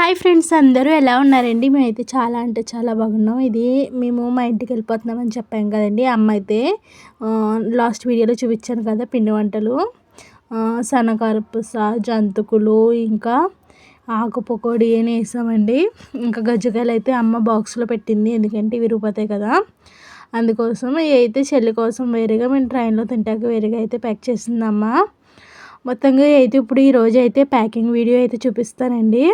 Hi friends అందరూ ఎలా ఉన్నారండి? మేమైతే చాలా అంటే చాలా బాగున్నాం. ఇది మేము మా ఇంటికి వెళ్ళిపోతున్నామని చెప్పాం కదండి. అమ్మ అయితే లాస్ట్ వీడియోలో చూపించాను కదా పిండి వంటలు. సనకారపుస జంతుకులు ఇంకా ఆకు పకోడీ అని వేసామండి. ఇంకా గజ్జకాయలు అయితే అమ్మ బాక్స్లో పెట్టింది ఎందుకంటే విరిగిపోతాయి కదా. అందుకోసం అయితే చెల్లి కోసం వేరేగా మేము ట్రైన్లో తింటాక వేరేగా అయితే ప్యాక్ చేసిందమ్మ మొత్తంగా అయితే ఇప్పుడు ఈరోజు అయితే ప్యాకింగ్ వీడియో అయితే చూపిస్తానండి.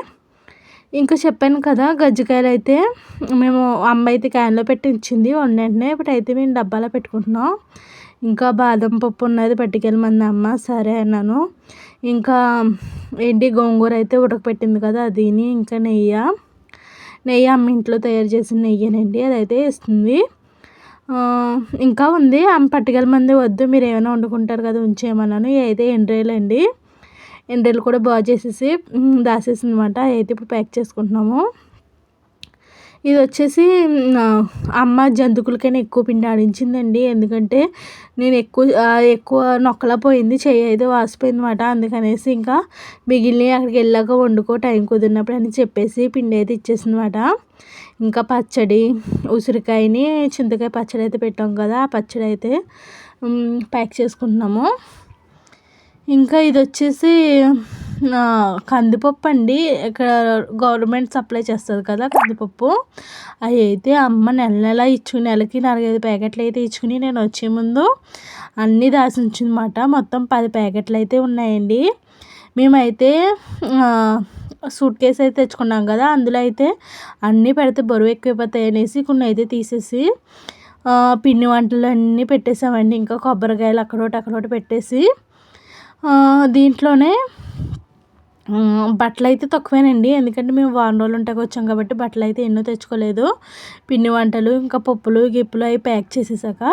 ఇంకా చెప్పాను కదా గజ్జికాయలు అయితే మేము అమ్మ అయితే క్యాన్లో పెట్టి ఇచ్చింది వెంటనే అయితే మేము డబ్బాలో పెట్టుకుంటున్నాం. ఇంకా బాదం పప్పు ఉన్నది పట్టుకెళ్ళమంది అమ్మ సరే అన్నాను. ఇంకా ఏంటి గోంగూర అయితే ఉడకపెట్టింది కదా అదిని ఇంకా నెయ్యి. నెయ్యి అమ్మ ఇంట్లో తయారు చేసిన నెయ్యేనండి అదైతే ఇస్తుంది ఇంకా ఉంది అమ్మ పట్టుకెళ్ళమంది వద్దు మీరు ఏమైనా వండుకుంటారు కదా ఉంచేయమన్నాను. అయితే ఎండ్రేలండి ఎండ్రలు కూడా బాగా చేసేసి దాసేసింది అనమాట అయితే ఇప్పుడు ప్యాక్ చేసుకుంటున్నాము. ఇది వచ్చేసి అమ్మ జంతుకులకైనా ఎక్కువ పిండి ఆడించిందండి. ఎందుకంటే నేను ఎక్కువ ఎక్కువ నొక్కలా పోయింది. చెయ్యి అయితే వాసిపోయింది అనమాట అందుకనేసి ఇంకా మిగిలిన అక్కడికి వెళ్ళాక వండుకో టైం కుదిరినప్పుడు అని చెప్పేసి పిండి అయితే ఇచ్చేసింది అనమాట ఇంకా పచ్చడి ఉసిరికాయని చింతకాయ పచ్చడి అయితే పెట్టాం కదా ఆ పచ్చడి అయితే ప్యాక్ చేసుకుంటున్నాము. ఇంకా ఇది వచ్చేసి కందిపప్పు అండి. ఇక్కడ గవర్నమెంట్ సప్లై చేస్తుంది కదా కందిపప్పు. అవి అయితే అమ్మ నెల నెల ఇచ్చుకుని నెలకి నాలుగైదు ప్యాకెట్లు అయితే ఇచ్చుకుని నేను వచ్చే ముందు అన్నీ దాసి ఉంచిందన్నమాట. మొత్తం పది ప్యాకెట్లు అయితే ఉన్నాయండి. మేమైతే సూట్ కేసు అయితే తెచ్చుకున్నాం కదా. అందులో అయితే అన్నీ పెడితే బరువు ఎక్కువైపోతాయి అనేసి కొన్ని అయితే తీసేసి పిండి వంటలు అన్నీ పెట్టేసామండి. ఇంకా కొబ్బరికాయలు అక్కడోటి అక్కడోటి పెట్టేసి దీంట్లోనే బట్టలు అయితే తక్కువేనండి. ఎందుకంటే మేము వారం రోజులు ఉంటాకి వచ్చాం కాబట్టి బట్టలు అయితే ఎన్నో తెచ్చుకోలేదు. పిండి వంటలు ఇంకా పప్పులు గిప్పులు అవి ప్యాక్ చేసేసాక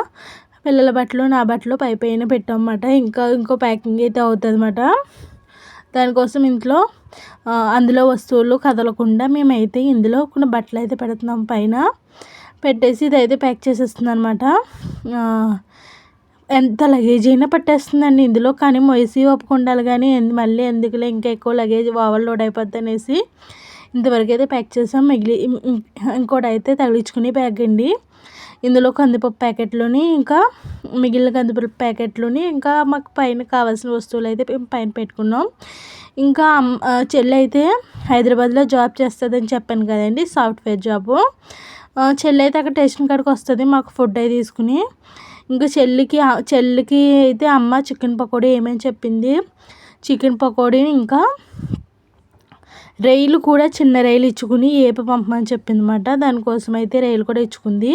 పిల్లల బట్టలు నా బట్టలు పై పైన పెట్టామన్నమాట. ఇంకా ఇంకో ప్యాకింగ్ అయితే అవుతుంది అనమాట దానికోసం ఇంట్లో అందులో వస్తువులు కదలకుండా మేమైతే ఇందులో కొన్ని బట్టలు అయితే పెడుతున్నాం పైన. పెట్టేసి ఇదైతే ప్యాక్ చేసేస్తుంది అనమాట ఎంత లగేజ్ అయినా పట్టేస్తుందండి. ఇందులో కానీ మొయసి ఒప్పుకుండాలి కానీ మళ్ళీ ఎందుకులే ఇంకా ఎక్కువ లగేజ్ ఓవర్ లోడ్ అయిపోద్ది అనేసి ఇంతవరకు అయితే ప్యాక్ చేసాం. మిగిలి ఇంకోటి అయితే తగిలించుకుని ప్యాక్ అండి. ఇందులో కందిపప్పు ప్యాకెట్లోని ఇంకా మిగిలిన కందిపప్పు ప్యాకెట్లోని ఇంకా మాకు పైన కావాల్సిన వస్తువులు అయితే పైన పెట్టుకున్నాం. ఇంకా చెల్లి అయితే హైదరాబాద్లో జాబ్ చేస్తుందని చెప్పాను కదండి సాఫ్ట్వేర్ జాబు. చెల్లి అయితే అక్కడ టేషన్ కాడికి వస్తుంది మాకు ఫుడ్ అయి తీసుకుని. ఇంకా చెల్లికి చెల్లికి అయితే అమ్మ చికెన్ పకోడీ ఏమని చెప్పింది? చికెన్ పకోడీ ఇంకా రైలు కూడా చిన్న రైలు ఇచ్చుకుని ఏప పంపమని చెప్పింది అనమాట దానికోసం అయితే రైలు కూడా ఇచ్చుకుంది.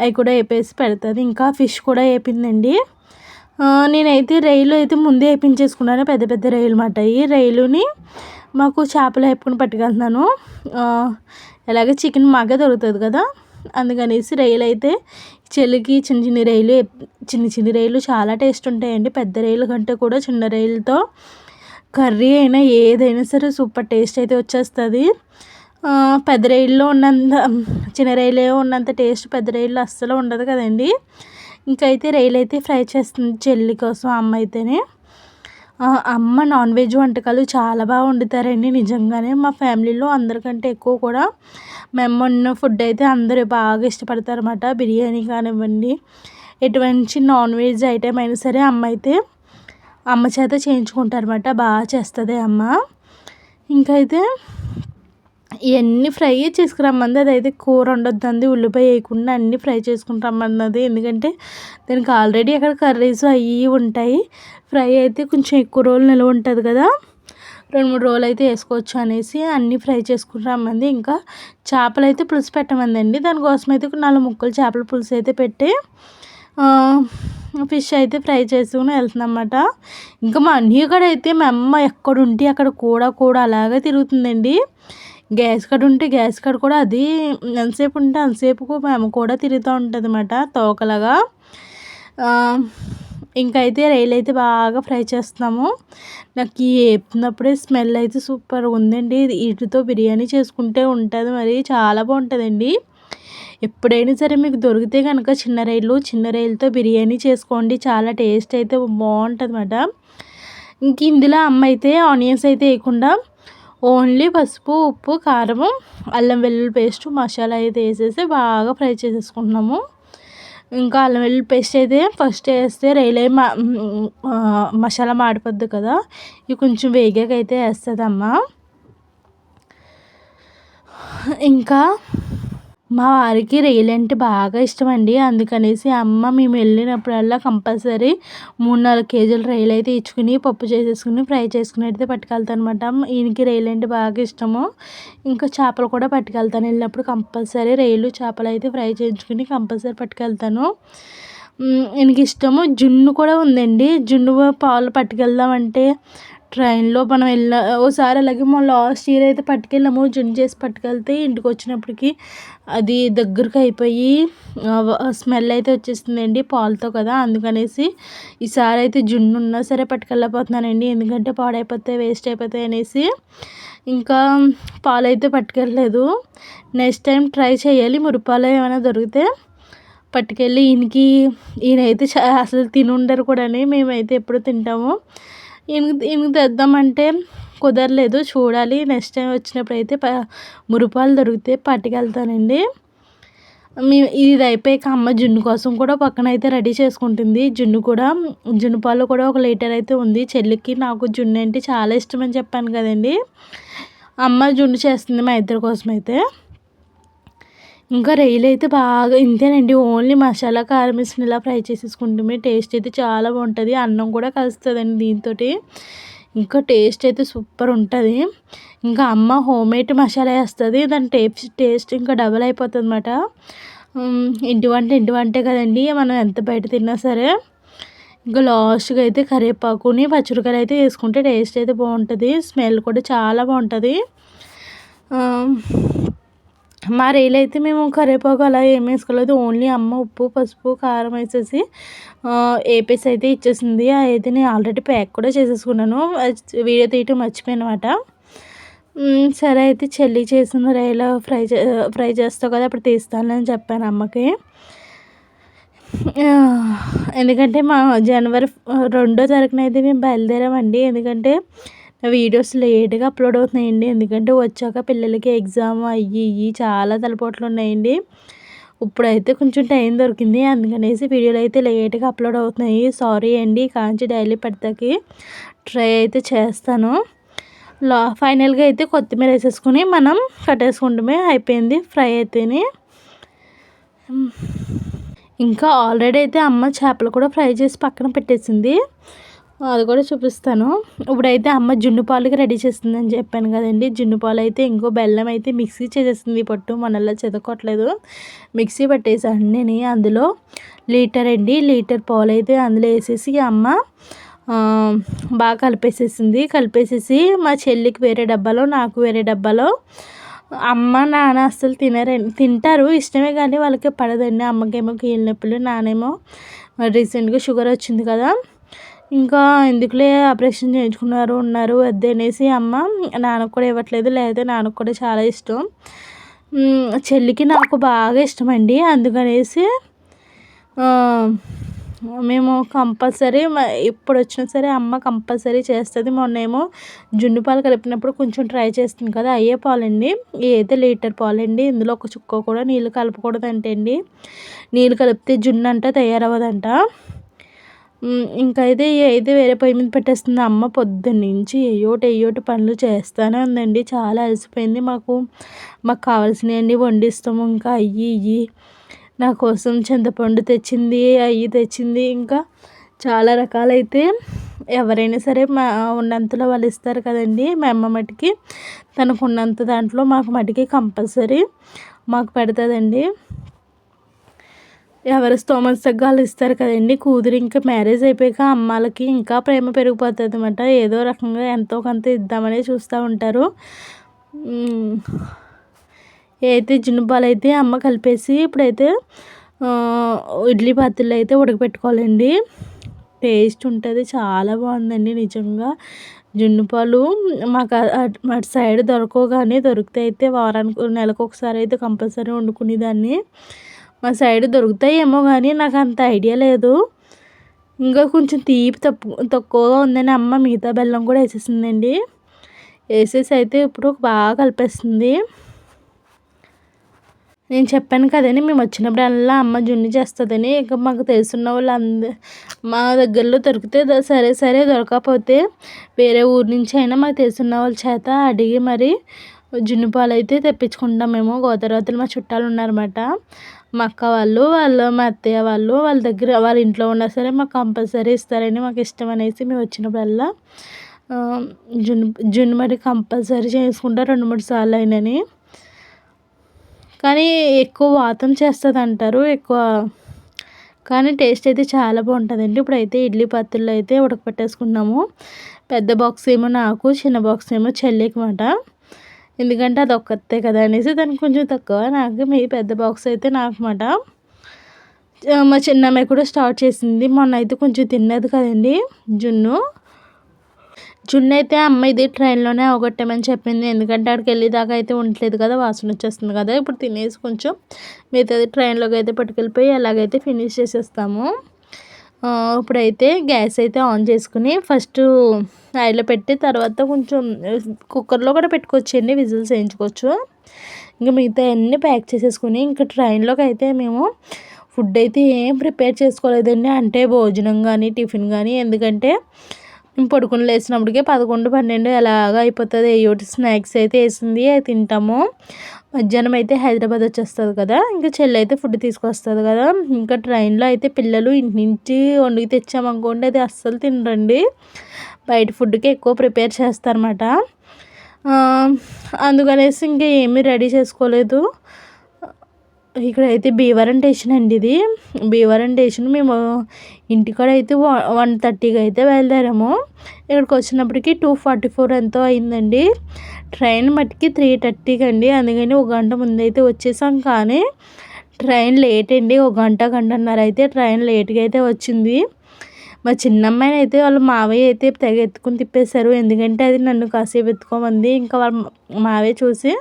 అవి కూడా వేపేసి పెడుతుంది. ఇంకా ఫిష్ కూడా వేపిందండి నేనైతే రైలు అయితే ముందే వేపించేసుకున్నాను పెద్ద పెద్ద రైలు అన్నమాట ఈ రైలుని మాకు చేపలు వేపుకుని పట్టుకెళ్తున్నాను. ఎలాగ చికెన్ మాకే దొరుకుతుంది కదా? అందుకనేసి రైలు అయితే చెలికి చిన్న చిన్న రైలు చిన్న చిన్న రైలు చాలా టేస్ట్ ఉంటాయండి. పెద్ద రైలు కంటే కూడా చిన్న రైలుతో కర్రీ అయినా ఏదైనా సరే సూపర్ టేస్ట్ అయితే వచ్చేస్తుంది. పెద్ద రైల్లో ఉన్నంత చిన్న రైలు ఉన్నంత టేస్ట్ పెద్ద రైల్లో అస్సలు ఉండదు కదండి. ఇంకైతే రైలు అయితే ఫ్రై చేస్తుంది చెల్లి కోసం అమ్మ అయితేనే. అమ్మ నాన్ వెజ్ వంటకాలు చాలా బాగా వండుతారండి నిజంగానే. మా ఫ్యామిలీలో అందరికంటే ఎక్కువ కూడా మేము వండిన ఫుడ్ అయితే అందరూ బాగా ఇష్టపడతారు అన్నమాట బిర్యానీ కానివ్వండి. ఎటువంటి నాన్ వెజ్ ఐటెం అయినా సరే అమ్మ అయితే అమ్మ చేత చేయించుకుంటారన్నమాట బాగా చేస్తుంది అమ్మ. ఇంకైతే ఇవన్నీ ఫ్రై చేసుకురమ్మంది? అదైతే కూర వండొద్దంది ఉల్లిపాయ వేయకుండా అన్నీ ఫ్రై చేసుకుని రమ్మన్నది. ఎందుకంటే దానికి ఆల్రెడీ అక్కడ కర్రీస్ అవి ఉంటాయి. ఫ్రై అయితే కొంచెం ఎక్కువ రోజులు నిల్వ ఉంటుంది కదా. రెండు మూడు రోజులు అయితే వేసుకోవచ్చు అనేసి అన్నీ ఫ్రై చేసుకుని రమ్మంది. ఇంకా చేపలు అయితే పులుసు పెట్టమందండి. దానికోసం అయితే నాలుగు ముక్కలు చేపల పులుసు అయితే పెట్టి ఫిష్ అయితే ఫ్రై చేసుకుని వెళ్తుందన్నమాట. ఇంకా మా అన్నయ్య కూడా అయితే మా అమ్మ ఎక్కడ ఉంటే అక్కడ కూడా కూడా అలాగే తిరుగుతుందండి. గ్యాస్ కడ ఉంటే గ్యాస్ కడ కూడా అది ఎంతసేపు ఉంటే అంతసేపు మేము కూడా తిరుగుతూ ఉంటుంది అన్నమాట తోకలాగా ఇంకైతే రైలు అయితే బాగా ఫ్రై చేస్తున్నాము. నాకు వేపుతున్నప్పుడే స్మెల్ అయితే సూపర్గా ఉందండి. వీటితో బిర్యానీ చేసుకుంటే ఉంటుంది మరి చాలా బాగుంటుందండి. ఎప్పుడైనా సరే మీకు దొరికితే కనుక చిన్న రైలు చిన్న రైలుతో బిర్యానీ చేసుకోండి. చాలా టేస్ట్ అయితే బాగుంటుంది అన్నమాట ఇంక ఇందులో అమ్మ అయితే ఆనియన్స్ అయితే వేయకుండా ఓన్లీ పసుపు ఉప్పు కారము అల్లం వెల్లుల్లి పేస్ట్ మసాలా అయితే వేసేసి బాగా ఫ్రై చేసేసుకుంటున్నాము. ఇంకా అల్లం వెల్లుల్లి పేస్ట్ అయితే ఫస్ట్ వేస్తే రైలే మసాలా మాడిపోద్ది కదా. ఇవి కొంచెం వేగాక అయితే వేస్తుంది అమ్మ ఇంకా మా వారికి రొయ్యలు అంటే బాగా ఇష్టం అండి అందుకనేసి అమ్మ మేము వెళ్ళినప్పుడల్లా కంపల్సరీ మూడు నాలుగు కేజీలు రొయ్యలు అయితే ఇచ్చుకుని పప్పు చేసేసుకుని ఫ్రై చేసుకుని అయితే పట్టుకెళ్తాను అనమాట ఈయనకి రొయ్యలు అంటే బాగా ఇష్టము. ఇంకా చేపలు కూడా పట్టుకెళ్తాను. వెళ్ళినప్పుడు కంపల్సరీ రొయ్యలు చేపలు అయితే ఫ్రై చేయించుకుని కంపల్సరీ పట్టుకెళ్తాను. ఈయనకి ఇష్టము జున్ను కూడా ఉందండి. జున్ను పాలు పట్టుకెళ్దామంటే ట్రైన్లో మనం వెళ్ళ ఓసారి అలాగే మా లాస్ట్ ఇయర్ అయితే పట్టుకెళ్ళాము. జున్ను చేసి పట్టుకెళ్తే ఇంటికి వచ్చినప్పటికి అది దగ్గరకు అయిపోయి స్మెల్ అయితే వచ్చేస్తుందండి పాలతో కదా. అందుకనేసి ఈసారి అయితే జున్ను ఉన్నా సరే పట్టుకెళ్ళకపోతున్నానండి ఎందుకంటే పాడైపోతాయి వేస్ట్ అయిపోతాయి అనేసి ఇంకా పాలు అయితే పట్టుకెళ్ళలేదు. నెక్స్ట్ టైం ట్రై చేయాలి. మురిపాలు ఏమైనా దొరికితే పట్టుకెళ్ళి ఈయనకి ఈయనైతే అసలు తిని ఉండరు కూడా మేమైతే ఎప్పుడు తింటాము. ఎనిమిది ఎనిమిది తెద్దామంటే కుదరలేదు. చూడాలి. నెక్స్ట్ టైం వచ్చినప్పుడు అయితే ప మురుపాలు దొరికితే పట్టుకెళ్తానండి. మీ ఇది అయిపోయాక అమ్మ జున్ను కోసం కూడా పక్కన అయితే రెడీ చేసుకుంటుంది. జున్ను కూడా జున్ను పాలు కూడా ఒక లీటర్ అయితే ఉంది. చెల్లికి నాకు జున్ను అంటే చాలా ఇష్టం అని చెప్పాను కదండి. అమ్మ జున్ను చేస్తుంది మా ఇద్దరి కోసం అయితే ఇంకా రొయ్యలు అయితే బాగా ఇంతేనండి. ఓన్లీ మసాలా కారం వేసిన ఇలా ఫ్రై చేసేసుకుంటే టేస్ట్ అయితే చాలా బాగుంటుంది. అన్నం కూడా కలుస్తుందండి దీంతో ఇంకా టేస్ట్ అయితే సూపర్ ఉంటుంది. ఇంకా అమ్మ హోమ్ మేడ్ మసాలా వేస్తుంది. దాని టేస్ట్ టేస్ట్ ఇంకా డబల్ అయిపోతుంది అనమాట ఇంటి వంట ఇంటి వంటే కదండి. మనం ఎంత బయట తిన్నా సరే. ఇంకా లాస్ట్గా అయితే కరివేపాకుని పచ్చిమిరకాయలు అయితే వేసుకుంటే టేస్ట్ అయితే బాగుంటుంది. స్మెల్ కూడా చాలా బాగుంటుంది. మా రైలు అయితే మేము కరివేపాకు అలా ఏం వేసుకోలేదు ఓన్లీ అమ్మ ఉప్పు పసుపు కారం వేసేసి ఏపీస్ అయితే ఇచ్చేసింది. అయితే నేను ఆల్రెడీ ప్యాక్ కూడా చేసేసుకున్నాను. వీడియో తీయటం మర్చిపోయినమాట సరే అయితే చెల్లి చేసిన రైలు ఫ్రై ఫ్రై చేస్తావు కదా అప్పుడు తీస్తానని చెప్పాను అమ్మకి. ఎందుకంటే మా జనవరి రెండో తారీఖున అయితే మేము బయలుదేరామండి. ఎందుకంటే వీడియోస్ లేట్గా అప్లోడ్ అవుతున్నాయండి. ఎందుకంటే వచ్చాక పిల్లలకి ఎగ్జామ్ అయ్యి ఇవి చాలా తలపోట్లు ఉన్నాయండి ఇప్పుడైతే కొంచెం టైం దొరికింది. అందుకనేసి వీడియోలు అయితే లేట్గా అప్లోడ్ అవుతున్నాయి. సారీ అండి. కాంచి డైలీ పెడతాకి ట్రై అయితే చేస్తాను. లా ఫైనల్గా అయితే కొత్తిమీర వేసేసుకుని మనం కట్టేసుకుంటమే అయిపోయింది ఫ్రై అయితేనే. ఇంకా ఆల్రెడీ అయితే అమ్మ చేపలు కూడా ఫ్రై చేసి పక్కన పెట్టేసింది. అది కూడా చూపిస్తాను. ఇప్పుడైతే అమ్మ జున్ను పాలుగా రెడీ చేస్తుందని చెప్పాను కదండి. జున్ను పాలు అయితే ఇంకో బెల్లం అయితే మిక్సీ చేసేస్తుంది పట్టు. మనల్లా చెదకొట్టలేదు మిక్సీ పట్టేసాను నేను అందులో. లీటర్ అండి లీటర్ పాలు అయితే అందులో వేసేసి అమ్మ బాగా కలిపేసేసింది. కలిపేసేసి మా చెల్లికి వేరే డబ్బాలో నాకు వేరే డబ్బాలో. అమ్మ నాన్న అస్సలు తినరండి తింటారు. ఇష్టమే కానీ వాళ్ళకి పడదండి. అమ్మకేమో కీళ్ళ నొప్పులు నానేమో రీసెంట్గా షుగర్ వచ్చింది కదా. ఇంకా ఎందుకులే ఆపరేషన్ చేయించుకున్నారు ఉన్నారు వద్దనేసి అమ్మ నాన్నకు కూడా ఇవ్వట్లేదు. లేదా నాన్నకు కూడా చాలా ఇష్టం. చెల్లికి నాకు బాగా ఇష్టం అండి అందుకనేసి మేము కంపల్సరీ ఎప్పుడు వచ్చినా సరే అమ్మ కంపల్సరీ చేస్తుంది. మొన్నేమో జున్ను పాలు కలిపినప్పుడు కొంచెం ట్రై చేస్తుంది కదా అయ్యే పాలండి. ఏదైతే లీటర్ పాలండి ఇందులో ఒక చుక్క కూడా నీళ్ళు కలపకూడదంటే అండి నీళ్ళు కలిపితే జున్ను అంట తయారవ్వదంట. ఇంకా అయితే అయితే వేరే పొయ్యి మీద పెట్టేస్తుంది. అమ్మ పొద్దున్నుంచి ఏయోటి ఏయోటి పనులు చేస్తూనే ఉందండి. చాలా అలసిపోయింది మాకు. మాకు కావాల్సినవి అన్నీ వండిస్తాము. ఇంకా అయ్యి ఇయ్యి. నా కోసం చింతపండు తెచ్చింది అయ్యి తెచ్చింది. ఇంకా చాలా రకాలైతే ఎవరైనా సరే మా ఉన్నంతలో వాళ్ళు ఇస్తారు కదండి. మా అమ్మ మటుకి తనకు ఉన్నంత దాంట్లో మాకు మటుకి కంపల్సరీ మాకు పెడతాదండి. ఎవరి స్తోమత తగ్గాలు ఇస్తారు కదండి. కూతురు ఇంకా మ్యారేజ్ అయిపోయాక అమ్మాలకి ఇంకా ప్రేమ పెరిగిపోతుంది అనమాట ఏదో రకంగా ఎంతో కొంత ఇద్దామని చూస్తూ ఉంటారు. అయితే జున్నుపాలు అయితే అమ్మ కలిపేసి ఇప్పుడైతే ఇడ్లీ పాత్రలు అయితే ఉడకపెట్టుకోవాలండి. టేస్ట్ ఉంటుంది చాలా బాగుందండి నిజంగా. జున్నుపాలు మాకు అటు సైడ్ దొరకవు కానీ దొరికితే అయితే వారానికి నెలకు ఒకసారి అయితే కంపల్సరీ వండుకునేదాన్ని. మా సైడ్ దొరుకుతాయేమో కానీ నాకు అంత ఐడియా లేదు. ఇంకా కొంచెం తీపి తప్పు తక్కువగా ఉందని అమ్మ మిగతా బెల్లం కూడా వేసేసిందండి. వేసేసి అయితే ఇప్పుడు బాగా కలిపేస్తుంది. నేను చెప్పాను కదండి మేము వచ్చినప్పుడల్లా అమ్మ జున్ను చేస్తుందని. ఇక మాకు తెలుసున్న వాళ్ళు అంద మా దగ్గరలో దొరికితే సరే సరే దొరకకపోతే వేరే ఊరు నుంచి అయినా మాకు తెలుసున్న వాళ్ళ చేత అడిగి మరి జున్ను పాలు అయితే తెప్పించుకుంటాం మేము గోదావరి మా చుట్టాలు ఉన్నారన్నమాట మా అక్క వాళ్ళు వాళ్ళ మా అత్తయ్య వాళ్ళు వాళ్ళ దగ్గర వాళ్ళ ఇంట్లో ఉన్నా సరే మాకు కంపల్సరీ ఇస్తారని మాకు ఇష్టం అనేసి మేము వచ్చినప్పుడల్లా జున్ను జున్ను మరి కంపల్సరీ చేసుకుంటా రెండు మూడు సార్లు అయినని కానీ ఎక్కువ వాతం చేస్తుంది అంటారు ఎక్కువ కానీ టేస్ట్ అయితే చాలా బాగుంటుందండి. ఇప్పుడైతే ఇడ్లీ పాత్రలో అయితే ఉడకపెట్టేసుకున్నాము పెద్ద బాక్స్ ఏమో నాకు చిన్న బాక్స్ ఏమో చెల్లికి మాట ఎందుకంటే అది ఒక్కతే కదా అనేసి దానికి కొంచెం తక్కువ. నాకు మీ పెద్ద బాక్స్ అయితే నాకు మాట మా చిన్నమ్మాయి కూడా స్టార్ట్ చేసింది. మొన్న అయితే కొంచెం తిన్నది కదండి జున్ను. జున్ను అయితే అమ్మ ఇది ట్రైన్లోనే అవగొట్టామని చెప్పింది. ఎందుకంటే అక్కడికి వెళ్ళేదాకా అయితే ఉండలేదు కదా వాసన వచ్చేస్తుంది కదా. ఇప్పుడు తినేసి కొంచెం మిగతాది ట్రైన్లోకి అయితే పట్టుకెళ్ళిపోయి ఎలాగైతే ఫినిష్ చేసేస్తాము. ఇప్పుడైతే గ్యాస్ అయితే ఆన్ చేసుకుని ఫస్ట్ ఆయిల్లో పెట్టి తర్వాత కొంచెం కుక్కర్లో కూడా పెట్టుకోవచ్చండి విజిల్స్ వేయించుకోవచ్చు. ఇంకా మిగతా అన్నీ ప్యాక్ చేసేసుకుని ఇంకా ట్రైన్లోకి అయితే మేము ఫుడ్ అయితే ఏం ప్రిపేర్ చేసుకోలేదండి. అంటే భోజనం కానీ టిఫిన్ కానీ ఎందుకంటే పడుకుని లేచినప్పటికే పదకొండు పన్నెండు ఎలాగ అయిపోతుంది. ఒకటి స్నాక్స్ అయితే వేసింది అవి తింటాము. మధ్యాహ్నం అయితే హైదరాబాద్ వచ్చేస్తుంది కదా. ఇంకా చెల్లి అయితే ఫుడ్ తీసుకొస్తుంది కదా. ఇంకా ట్రైన్లో అయితే పిల్లలు ఇంటి నుంచి వండుకు తెచ్చామనుకోండి అది అస్సలు తినరండి. బయట ఫుడ్కి ఎక్కువ ప్రిపేర్ చేస్తారన్నమాట. అందుకనేసి ఇంకా ఏమీ రెడీ చేసుకోలేదు. ఇక్కడైతే భీవరం స్టేషన్ అండి ఇది. భీవరం స్టేషన్ మేము ఇంటికాడ అయితే వన్ థర్టీకి అయితే బయలుదేరాము. ఇక్కడికి వచ్చినప్పటికి టూ ఫార్టీ ఫోర్ ఎంతో అయిందండి. ట్రైన్ మట్టికి త్రీ థర్టీకి అండి. అందుకని ఒక గంట ముందైతే వచ్చేసాం కానీ ట్రైన్ లేట్ అండి. ఒక గంట గంటన్నర అయితే ట్రైన్ లేట్గా అయితే వచ్చింది. మా చిన్నమ్మాయిని అయితే వాళ్ళ మావయ్య అయితే తెగ ఎత్తుకుని తిప్పేశారు. ఎందుకంటే అది నన్ను కాసేపు ఎత్తుకోమంది. ఇంకా వాళ్ళ మావయ్య చూసి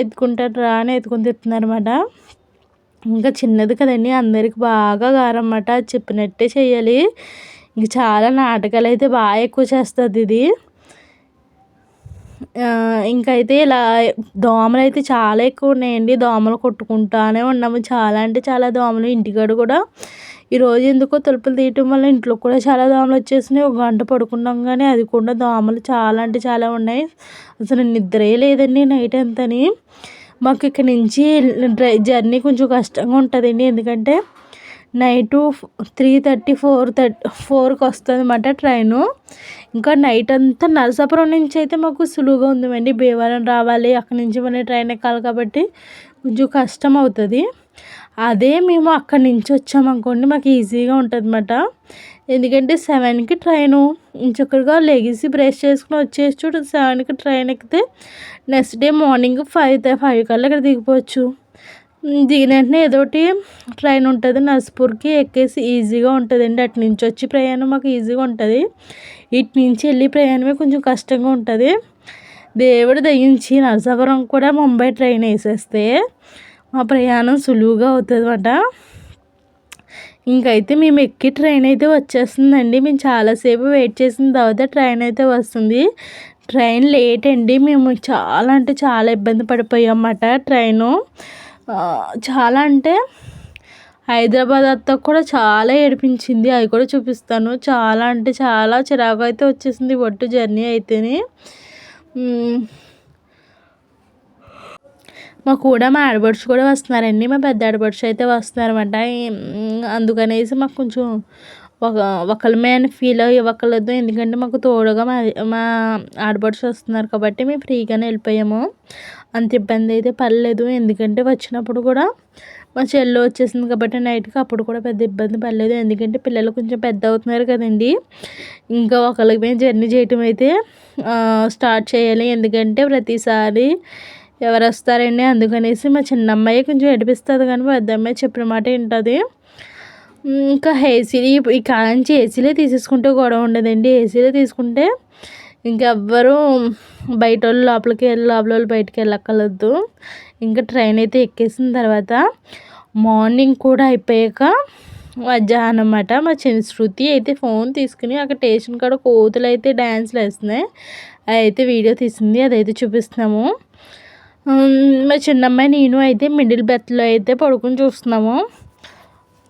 ఎత్తుకుంటారు రా అని ఎత్తుకుని తిప్పుతున్నారన్నమాట ఇంకా చిన్నది కదండి అందరికి బాగా గారన్నమాట చెప్పినట్టే చేయాలి ఇంక చాలా నాటకాలు అయితే బాగా ఎక్కువ చేస్తుంది ఇది. ఇంకైతే ఇలా దోమలు అయితే చాలా ఎక్కువ ఉన్నాయండి దోమలు కొట్టుకుంటానే ఉన్నాము. చాలా అంటే చాలా దోమలు ఇంటికాడ కూడా. ఈరోజు ఎందుకో తలుపులు తీయటం వల్ల ఇంట్లో కూడా చాలా దోమలు వచ్చేసినాయి. ఒక గంట పడుకున్నాం కానీ అది కూడా దోమలు చాలా అంటే చాలా ఉన్నాయి. అసలు నిద్రే లేదండి నైట్ అంతని. మాకు ఇక్కడ నుంచి డ్రై జర్నీ కొంచెం కష్టంగా ఉంటుందండి. ఎందుకంటే night three thirty four thirty ఫోర్కి వస్తుంది అనమాట ట్రైను. ఇంకా నైట్ అంతా నరసాపురం నుంచి అయితే మాకు సులువుగా ఉందండి భీమవరం రావాలి అక్కడి నుంచి మన ట్రైన్ ఎక్కాలి కాబట్టి కొంచెం కష్టం అవుతుంది. అదే మేము అక్కడి నుంచి వచ్చామనుకోండి మాకు ఈజీగా ఉంటుంది అన్నమాట ఎందుకంటే సెవెన్కి ట్రైను. చక్కగా లెగిసి బ్రష్ చేసుకుని వచ్చేసి చూడు సెవెన్కి ట్రైన్ ఎక్కితే next day morning five five కల్లా ఇక్కడ దిగిపోవచ్చు. దిగిన వెంటనే ఏదోటి ట్రైన్ ఉంటుంది. నర్సపూర్కి ఎక్కేసి ఈజీగా ఉంటుందండి. అటు నుంచి వచ్చి ప్రయాణం మాకు ఈజీగా ఉంటుంది. ఇటు నుంచి వెళ్ళి ప్రయాణమే కొంచెం కష్టంగా ఉంటుంది. దేవుడు దయించి నరసాపురం కూడా ముంబై ట్రైన్ వేసేస్తే మా ప్రయాణం సులువుగా అవుతుంది అన్నమాట ఇంకైతే మేము ఎక్కి ట్రైన్ అయితే వచ్చేస్తుందండి. మేము చాలాసేపు వెయిట్ చేసిన తర్వాత ట్రైన్ అయితే వస్తుంది. ట్రైన్ లేట్ అండి. మేము చాలా అంటే చాలా ఇబ్బంది పడిపోయాం అన్నమాట ట్రైను చాలా అంటే హైదరాబాద్ అత్త కూడా చాలా ఏడిపించింది. అది కూడా చూపిస్తాను. చాలా అంటే చాలా చిరాకు అయితే వచ్చేసింది ఒట్టు జర్నీ అయితేనే. మా కూడా మా ఆడబడుచు కూడా వస్తున్నారండి. మా పెద్ద ఆడబడుచు అయితే వస్తున్నారన్నమాట. అందుకనేసి మాకు కొంచెం ఒక ఒకళ్ళమే అని ఫీల్ ఇవ్వక్కర్లేదు ఎందుకంటే మాకు తోడుగా మా మా ఆడబడుచు వస్తున్నారు కాబట్టి మేము ఫ్రీగానే వెళ్ళిపోయాము. అంత ఇబ్బంది అయితే పడలేదు. ఎందుకంటే వచ్చినప్పుడు కూడా మా చెల్లి వచ్చేసింది కాబట్టి నైట్కి అప్పుడు కూడా పెద్ద ఇబ్బంది పడలేదు. ఎందుకంటే పిల్లలు కొంచెం పెద్ద అవుతున్నారు కదండి. ఇంకా ఒకళ్ళకి మేము జర్నీ చేయటం అయితే స్టార్ట్ చేయాలి. ఎందుకంటే ప్రతిసారి ఎవరు వస్తారండి అందుకనేసి మా చిన్న అమ్మాయి కొంచెం ఏడిపిస్తుంది కానీ పెద్ద అమ్మాయి చెప్పిన మాట ఏంటది? ఇంకా ఏసీ ఈ కాంచి ఏసీలే తీసేసుకుంటే గొడవ ఉండదండి. ఏసీలే తీసుకుంటే ఇంకెవ్వరూ బయట వాళ్ళు లోపలికి వెళ్ళి లోపల వాళ్ళు బయటికి వెళ్ళక్కర్లేదు. ఇంకా ట్రైన్ అయితే ఎక్కేసిన తర్వాత మార్నింగ్ కూడా అయిపోయాక మధ్యాహ్నం అనమాట మా చిన్న శృతి అయితే ఫోన్ తీసుకుని అక్కడ స్టేషన్ కాడ కోతులు అయితే డ్యాన్స్లు వేస్తున్నాయి. అయితే వీడియో తీసింది అదైతే చూపిస్తున్నాము. మా చిన్నమ్మాయి నేను అయితే మిడిల్ బెర్త్లో అయితే పడుకుని చూస్తున్నాము.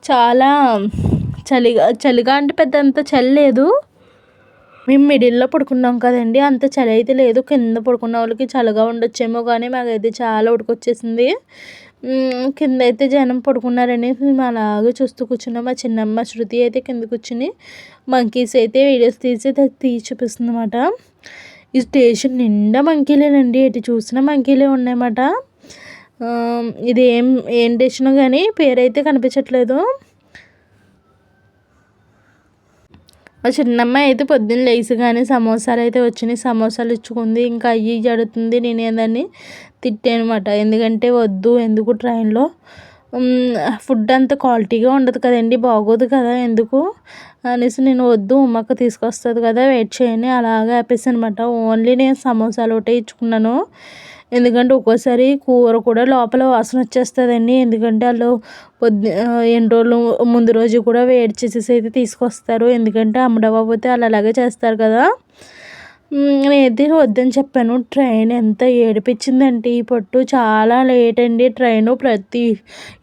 చాలా చలిగా చలిగా అంటే పెద్ద అంత చలి లేదు. మేము మిడిల్లో పడుకున్నాం కదండి అంత చలి అయితే లేదు. కింద పడుకున్న వాళ్ళకి చలిగా ఉండొచ్చేమో కానీ మాకైతే చాలా ఉడికొచ్చేసింది. కింద అయితే జనం పడుకున్నారని మేము అలాగే చూస్తూ కూర్చున్నాం. మా చిన్నమ్మ శృతి అయితే కింద కూర్చుని మంకీస్ అయితే వీడియోస్ తీసి తీసి చూపిస్తుంది అనమాట ఈ స్టేషన్ నిండా మంకీలేనండి. ఎటు చూసినా మంకీలే ఉన్నాయన్నమాట. ఇది ఏం ఏం స్టేషనో కానీ పేరైతే కనిపించట్లేదు. మా చిన్నమ్మాయి అయితే పొద్దున్న కానీ సమోసాలు అయితే వచ్చినాయి. సమోసాలు ఇచ్చుకుంది. ఇంకా అయ్యి జడుతుంది నేను ఏదని తిట్టానమాట ఎందుకంటే వద్దు ఎందుకు ట్రైన్లో ఫుడ్ అంత క్వాలిటీగా ఉండదు కదండి బాగోదు కదా ఎందుకు? అనేసి నేను వద్దు ఉమ్మక్క తీసుకొస్తుంది కదా వెయిట్ చేయని అలాగే ఆపేసి అనమాట. ఓన్లీ నేను సమోసాలు ఒకటే ఇచ్చుకున్నాను. ఎందుకంటే ఒక్కోసారి కూర కూడా లోపల వాసన వచ్చేస్తుందండి. ఎందుకంటే వాళ్ళు పొద్దు ఎన్ని రోజులు ముందు రోజు కూడా వేడి చేసేసి అయితే తీసుకొస్తారు. ఎందుకంటే అమ్మడవ్వకపోతే వాళ్ళు అలాగే చేస్తారు కదా. నేనైతే వద్దని చెప్పాను. ట్రైన్ ఎంత ఏడిపించిందంటే ఈ పట్టు చాలా లేట్ అండి. ట్రైను ప్రతి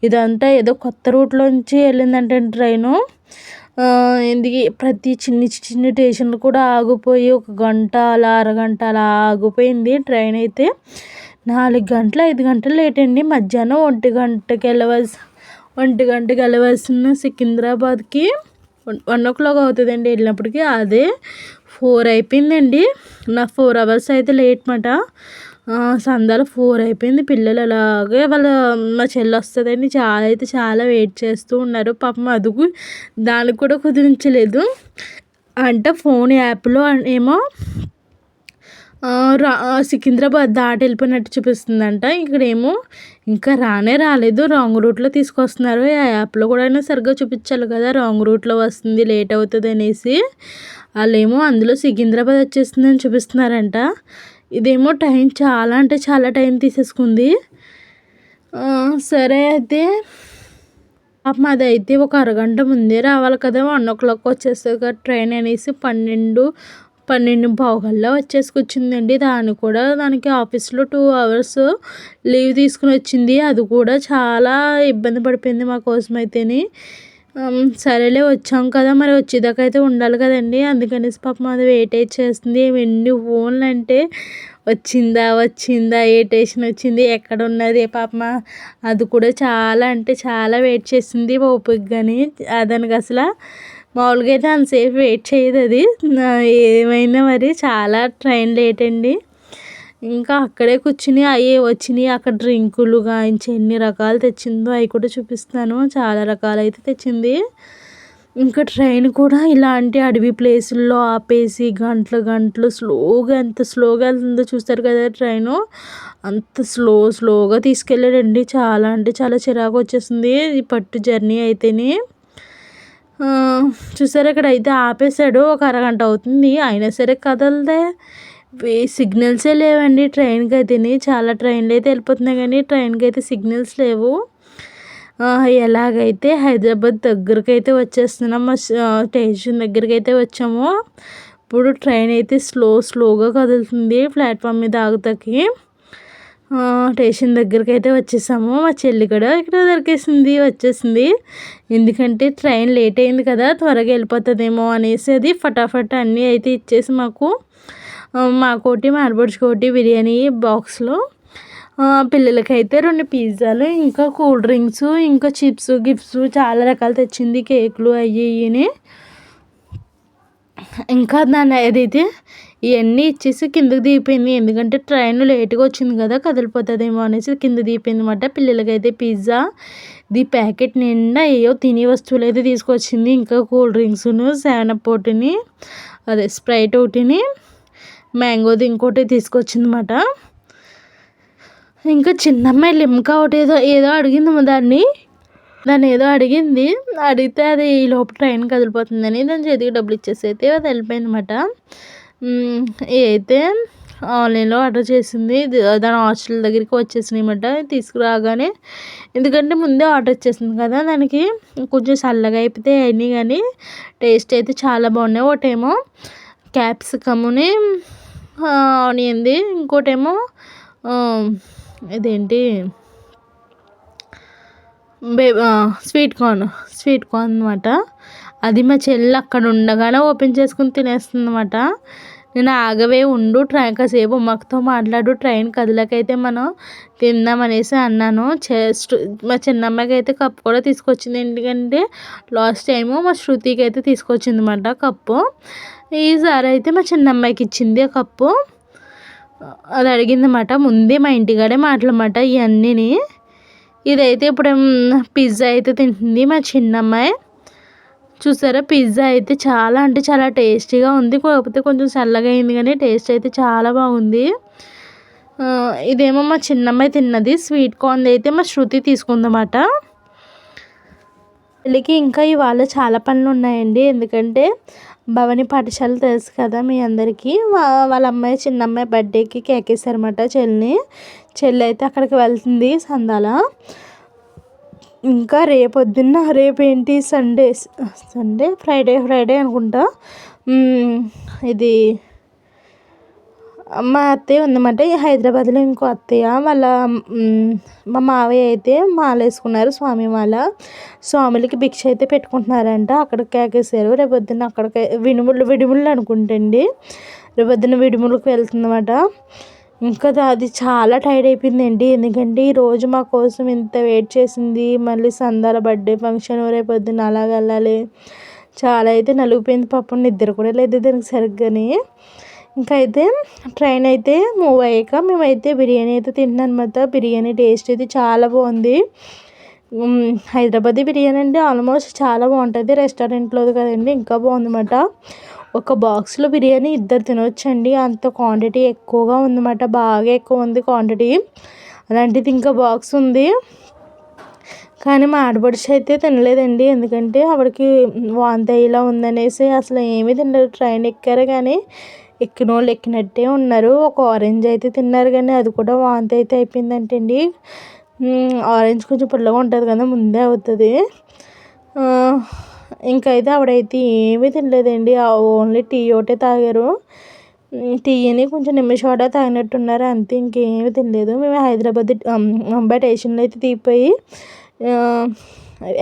ఇదంతా ఏదో కొత్త రూట్లోంచి వెళ్ళిందంటే ట్రైను. ఎందుకు ప్రతి చిన్ని చిన్ని స్టేషన్లు కూడా ఆగిపోయి ఒక గంట అలా అరగంట అలా ఆగిపోయింది ట్రైన్ అయితే. నాలుగు గంటలు ఐదు గంటలు లేట్ అండి. మధ్యాహ్నం ఒంటి గంటకి వెళ్ళవలసి ఒంటి గంటకి వెళ్ళవలసిన సికింద్రాబాద్కి వన్ ఓ క్లాక్ అవుతుందండి వెళ్ళినప్పటికీ. అదే ఫోర్ అయిపోయిందండి. నా ఫోర్ అవర్స్ అయితే లేట్ మాట. సందాలు ఫోర్ అయిపోయింది. పిల్లలు అలాగే వాళ్ళ మా చెల్లి వస్తుందని చాలా అయితే చాలా వెయిట్ చేస్తూ ఉన్నారు. పాపం అదుగు దానికి కూడా కుదిరించలేదు అంటే ఫోన్ యాప్లో ఏమో రా సికింద్రాబాద్ దాటి వెళ్ళిపోయినట్టు చూపిస్తుందంట. ఇక్కడేమో ఇంకా రానే రాలేదు. రాంగ్ రూట్లో తీసుకొస్తున్నారు. ఆ యాప్లో కూడా సరిగ్గా చూపించాలి కదా. రాంగ్ రూట్లో వస్తుంది లేట్ అవుతుంది అనేసి. వాళ్ళేమో అందులో సికింద్రాబాద్ వచ్చేస్తుందని చూపిస్తున్నారంట. ఇదేమో టైం చాలా అంటే చాలా టైం తీసేసుకుంది. సరే అయితే. పాపం అయితే ఒక అరగంట ముందే రావాలి కదా. వన్ ఓ క్లాక్ వచ్చేస్తుంది కదా ట్రైన్ అనేసి పన్నెండు పన్నెండు పావుకల్లా వచ్చేసుకొచ్చిందండి. దాన్ని కూడా దానికి ఆఫీస్లో టూ అవర్స్ లీవ్ తీసుకుని వచ్చింది. అది కూడా చాలా ఇబ్బంది పడిపోయింది మా కోసం అయితేనే సరేలే వచ్చాం కదా. మరి వచ్చేదాకా అయితే ఉండాలి కదండి. అందుకనేసి పాపం అది వెయిట్ చేస్తుంది. ఎన్ని ఫోన్లు అంటే వచ్చిందా వచ్చిందా ఏ టేషన్ వచ్చింది ఎక్కడ ఉన్నది పాప అది కూడా చాలా అంటే చాలా వెయిట్ చేసింది ఓపిక కానీ దానికి అసలు మామూలుగా అయితే అంతసేపు వెయిట్ చేయదు అది. ఏమైనా మరి చాలా ట్రైన్ లేట్ అండి. ఇంకా అక్కడే కూర్చుని అవి వచ్చినాయి అక్కడ డ్రింకులు గాయించి ఎన్ని రకాలు తెచ్చిందో అవి కూడా చూపిస్తాను చాలా రకాలు అయితే తెచ్చింది. ఇంకా ట్రైన్ కూడా ఇలాంటి అడవి ప్లేసుల్లో ఆపేసి గంటలు గంటలు స్లోగా ఎంత స్లోగా వెళ్తుందో చూస్తారు కదా ట్రైను అంత స్లో స్లోగా తీసుకెళ్ళాడండి. చాలా అంటే చాలా చిరాకు వచ్చేసింది ఈ పట్టు జర్నీ అయితేనే. చూసారా ఇక్కడ అయితే ఆపేశాడు. ఒక అరగంట అవుతుంది. అయినా సరే కదలదే. సిగ్నల్సే లేవండి. ట్రైన్కి అయితే చాలా ట్రైన్లు అయితే వెళ్ళిపోతున్నాయి కానీ ట్రైన్కి అయితే సిగ్నల్స్ లేవు. ఎలాగైతే హైదరాబాద్ దగ్గరికి అయితే వచ్చేస్తున్నాం మా స్టేషన్ దగ్గరికి అయితే వచ్చాము. ఇప్పుడు ట్రైన్ అయితే స్లో స్లోగా కదులుతుంది ప్లాట్ఫామ్ మీద ఆగుతాకి. స్టేషన్ దగ్గరికి అయితే వచ్చేసాము. మా చెల్లి కూడా ఇక్కడ దొరికేసింది వచ్చేసింది. ఎందుకంటే ట్రైన్ లేట్ అయింది కదా త్వరగా వెళ్ళిపోతుందేమో అనేసి అది ఫటాఫట్ అన్నీ అయితే ఇచ్చేసి మాకు మాకోటి మా కోటి బిర్యానీ బాక్స్లో పిల్లలకైతే రెండు పిజ్జాలు ఇంకా కూల్ డ్రింక్స్ ఇంకా చిప్స్ గిఫ్ట్స్ చాలా రకాలు తెచ్చింది కేకులు అవి ఇవి ఇంకా దాన్ని ఏదైతే ఇవన్నీ ఇచ్చేసి కిందకి దిగిపోయింది. ఎందుకంటే ట్రైన్ లేట్గా వచ్చింది కదా కదిలిపోతుందేమో అనేసి కింద దిగిపోయింది అనమాట పిల్లలకైతే పిజ్జా ది ప్యాకెట్ నిండా ఏయో తినే వస్తువులు అయితే తీసుకొచ్చింది. ఇంకా కూల్ డ్రింక్స్ను సెవెనప్ ఒకటిని అదే స్ప్రైట్ ఒకటిని మ్యాంగోది ఇంకోటి తీసుకొచ్చిందన్నమాట. ఇంకా చిన్నమ్మాయి లిమ్కా ఒకటి ఏదో ఏదో అడిగింది దాన్ని. దాన్ని ఏదో అడిగింది అడిగితే అది ఈ లోపు ట్రైన్ కదిలిపోతుందని దాని చేతికి డబ్బులు ఇచ్చేసి అయితే అది వెళ్ళిపోయిందన్నమాట. అయితే ఆన్లైన్లో ఆర్డర్ చేసింది దాని హాస్టల్ దగ్గరికి వచ్చేసినాయి అనమాట తీసుకురాగానే ఎందుకంటే ముందే ఆర్డర్ ఇచ్చేసింది కదా దానికి కొంచెం చల్లగా అయిపోతే అయినాయి కానీ టేస్ట్ అయితే చాలా బాగున్నాయి. ఒకటేమో క్యాప్సికమ్ని ఆనియన్ది ఇంకోటేమో ఇదేంటి స్వీట్ కార్న్ స్వీట్ కార్న్ అనమాట అది మా చెల్లి అక్కడ ఉండగానే ఓపెన్ చేసుకుని తినేస్తుంది అనమాట నేను ఆగవే ఉండు ట్రైన్ కాసేపు మాకుతో మాట్లాడు ట్రైన్ కదిలకైతే మనం తిందామనేసి అన్నాను. జస్ట్ మా చిన్నమ్మాయికి అయితే కప్పు కూడా తీసుకొచ్చింది. ఎందుకంటే లాస్ట్ టైము మా శృతికి అయితే తీసుకొచ్చింది అనమాట కప్పు ఈసారి అయితే మా చిన్నమ్మాయికి ఇచ్చింది ఆ కప్పు. అది అడిగిందన్నమాట. ముందే మా ఇంటికాడే మాటలన్నమాట ఇవన్నీని ఇదైతే ఇప్పుడు పిజ్జా అయితే తింటుంది మా చిన్నమ్మాయి. చూసారా పిజ్జా అయితే చాలా అంటే చాలా టేస్టీగా ఉంది. కాకపోతే కొంచెం చల్లగా అయింది కానీ టేస్ట్ అయితే చాలా బాగుంది. ఇదేమో మా చిన్నమ్మాయి తిన్నది. స్వీట్ కార్న్ అయితే మా శృతి తీసుకుందన్నమాట. పెళ్ళికి ఇంకా ఇవాళ చాలా పనులు ఉన్నాయండి. ఎందుకంటే భవని పాఠశాల తెలుసు కదా మీ అందరికీ. వాళ్ళ అమ్మాయి చిన్న అమ్మాయి బర్త్డేకి కేక్ వేసారన్నమాట చెల్లిని. చెల్లి అయితే అక్కడికి వెళ్తుంది సందాల. ఇంకా రేపొద్దున్న రేపు ఏంటి సండే సండే ఫ్రైడే ఫ్రైడే అనుకుంటా. ఇది మా అత్తయ్య ఉందన్నమాట. హైదరాబాద్లో ఇంకో అత్తయ్య. వాళ్ళ మా మావయ్య అయితే మాల వేసుకున్నారు స్వామి మాల. స్వాములకి భిక్ష అయితే పెట్టుకుంటున్నారంట. అక్కడ కేకేసారు రేపొద్దున అక్కడికి విడుములు విడుములు అనుకుంటండి. రేపొద్దున విడుములకు వెళ్తుందన్నమాట. ఇంకా అది చాలా టైర్డ్ అయిపోయిందండి. ఎందుకంటే ఈరోజు మా కోసం ఇంత వెయిట్ చేసింది. మళ్ళీ సందాల బర్త్డే ఫంక్షన్ రేపొద్దున అలాగ వెళ్ళాలి. చాలా అయితే నలిగిపోయింది. పాపం నిద్ర కూడా లేదు దానికి సరిగ్గానే. ఇంకా అయితే ట్రైన్ అయితే మూవ్ అయ్యాక మేమైతే బిర్యానీ అయితే తింటున్నాం అనమాట బిర్యానీ టేస్ట్ అయితే చాలా బాగుంది. హైదరాబాదీ బిర్యానీ అంటే ఆల్మోస్ట్ చాలా బాగుంటుంది. రెస్టారెంట్లో కదండి ఇంకా బాగుందన్నమాట. ఒక బాక్స్లో బిర్యానీ ఇద్దరు తినవచ్చండి అంత క్వాంటిటీ ఎక్కువగా ఉందన్నమాట. బాగా ఎక్కువ ఉంది క్వాంటిటీ. అలాంటిది ఇంకా బాక్స్ ఉంది. కానీ మా ఆడపడుచు అయితే తినలేదండి. ఎందుకంటే ఆవిడకి వాంతి అయ్యేలా ఉందనేసి అసలు ఏమీ తినలేదు. ట్రైన్ ఎక్కారు కానీ ఎక్కిన వాళ్ళు ఎక్కినట్టే ఉన్నారు. ఒక ఆరెంజ్ అయితే తిన్నారు కానీ అది కూడా వాంతి అయితే అయిపోయిందంటండి. ఆరెంజ్ కొంచెం పుల్లగా ఉంటుంది కదా ముందే అవుతుంది. ఇంకైతే ఆవిడైతే ఏమీ తినలేదండి. ఓన్లీ టీ ఒకటే తాగారు. టీని కొంచెం నిమిషాడ తాగినట్టున్నారు. అంతే ఇంకేమీ తినలేదు. మేము హైదరాబాద్ ముంబై స్టేషన్లో అయితే దిగిపోయి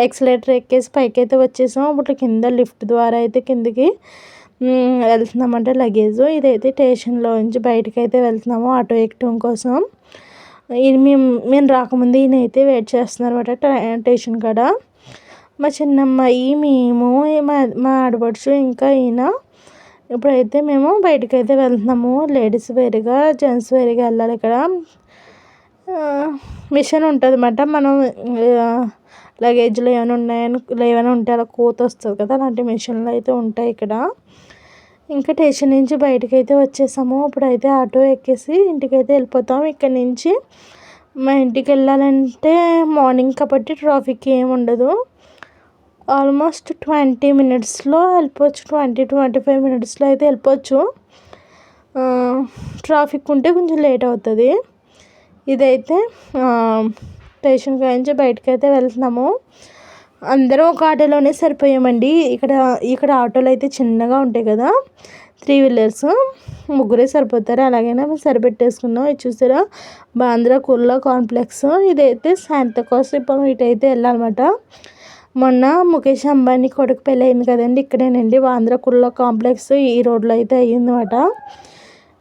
ఎక్సలేటర్ ఎక్కేసి పైకి అయితే వచ్చేసాం. ఇప్పుడు కింద లిఫ్ట్ ద్వారా అయితే కిందకి వెళ్తున్నామంటే లగేజ్ ఇదైతే స్టేషన్లో నుంచి బయటకు అయితే వెళ్తున్నాము ఆటో ఎక్కడం కోసం. ఇది మేము మేము రాకముందు ఈయన అయితే వెయిట్ చేస్తున్నారు అనమాట స్టేషన్ కాడ. మా చిన్నమ్మాయి మేము మా మా ఆడపడుచు ఇంకా ఈయన. ఇప్పుడైతే మేము బయటకు అయితే వెళ్తున్నాము లేడీస్ వేరుగా జెంట్స్ వేరుగా వెళ్ళాలి ఇక్కడ. మిషన్ ఉంటుంది అన్నమాట మనం లగేజ్లో ఏమైనా ఉన్నాయని ఏమైనా ఉంటే అలా కోత వస్తుంది కదా అలాంటి మిషన్లు అయితే ఉంటాయి ఇక్కడ. ఇంకా స్టేషన్ నుంచి బయటకు అయితే వచ్చేసాము. ఇప్పుడైతే ఆటో ఎక్కేసి ఇంటికైతే వెళ్ళిపోతాం. ఇక్కడ నుంచి మా ఇంటికి వెళ్ళాలంటే మార్నింగ్ కాబట్టి ట్రాఫిక్ ఏమి ఉండదు. ఆల్మోస్ట్ ట్వంటీ మినిట్స్లో వెళ్ళిపోవచ్చు. ట్వంటీ ట్వంటీ ఫైవ్ మినిట్స్లో అయితే వెళ్ళిపోవచ్చు. ట్రాఫిక్ ఉంటే కొంచెం లేట్ అవుతుంది. ఇదైతే స్టేషన్ నుంచి బయటకు అయితే వెళ్తున్నాము. అందరం ఒక ఆటోలోనే సరిపోయామండి. ఇక్కడ ఇక్కడ ఆటోలు అయితే చిన్నగా ఉంటాయి కదా త్రీ వీలర్స్ ముగ్గురే సరిపోతారు. అలాగైనా మేము సరిపెట్టేసుకున్నాం. ఇది చూసారా? బాంద్రా కుర్లా కాంప్లెక్స్. ఇదైతే శాంతకోస్ ఇప్పుడు ఇటైతే వెళ్ళాలన్నమాట. మొన్న ముఖేష్ అంబానీ కొడుకు పెళ్ళి అయింది కదండి. ఇక్కడేనండి బాంద్రా కుర్లా కాంప్లెక్స్. ఈ రోడ్లో అయితే అయ్యిందన్నమాట.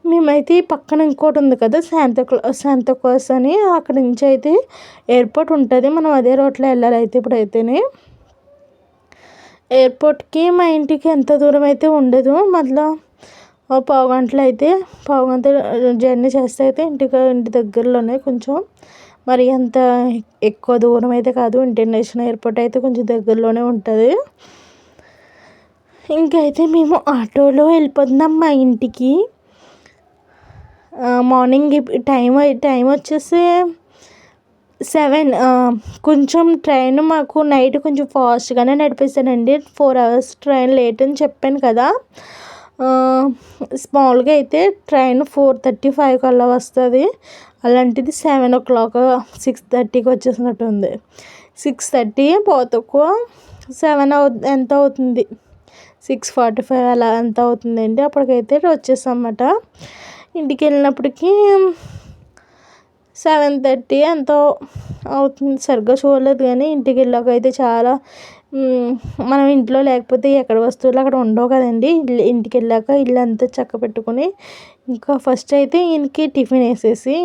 మేమైతే పక్కన ఇంకోటి ఉంది కదా శాంతక్లా శాంతక్లాస్ అని అక్కడ నుంచి అయితే ఎయిర్పోర్ట్ ఉంటుంది. మనం అదే రోడ్లో వెళ్ళాలి అయితే ఇప్పుడైతేనే. ఎయిర్పోర్ట్కి మా ఇంటికి ఎంత దూరం అయితే ఉండదు. మళ్ళీ పావు గంటలు అయితే పావు గంట జర్నీ చేస్తే అయితే ఇంటికి ఇంటి దగ్గరలోనే కొంచెం మరి అంత ఎక్కువ దూరం అయితే కాదు. ఇంటర్నేషనల్ ఎయిర్పోర్ట్ అయితే కొంచెం దగ్గరలోనే ఉంటుంది. ఇంకైతే మేము ఆటోలో వెళ్ళిపోతున్నాం మా ఇంటికి. మార్నింగ్ టైం టైం వచ్చేసి సెవెన్ కొంచెం ట్రైన్ మాకు నైట్ కొంచెం ఫాస్ట్గానే నడిపేశానండి. ఫోర్ అవర్స్ ట్రైన్ లేట్ అని చెప్పాను కదా. స్మాల్గా అయితే ట్రైన్ ఫోర్ థర్టీ ఫైవ్ కల్లా వస్తుంది. అలాంటిది సెవెన్ ఓ క్లాక్ సిక్స్ థర్టీకి వచ్చేసినట్టు ఉంది. సిక్స్ థర్టీ పోతకు సెవెన్ అవు ఎంత అవుతుంది? సిక్స్ ఫార్టీ ఫైవ్ అలా ఎంత అవుతుందండి? అప్పటికైతే వచ్చేసామన్నమాట ఇంటికి వెళ్ళినప్పటికీ సెవెన్ థర్టీ ఎంతో అవుతుంది. సరిగ్గా చూడలేదు కానీ ఇంటికి వెళ్ళాక అయితే చాలా మనం ఇంట్లో లేకపోతే ఎక్కడ వస్తువులు అక్కడ ఉండవు కదండి. ఇంటికి వెళ్ళాక ఇల్లు అంతా చక్క పెట్టుకొని ఇంకా ఫస్ట్ అయితే ఈయనకి టిఫిన్ వేసేసి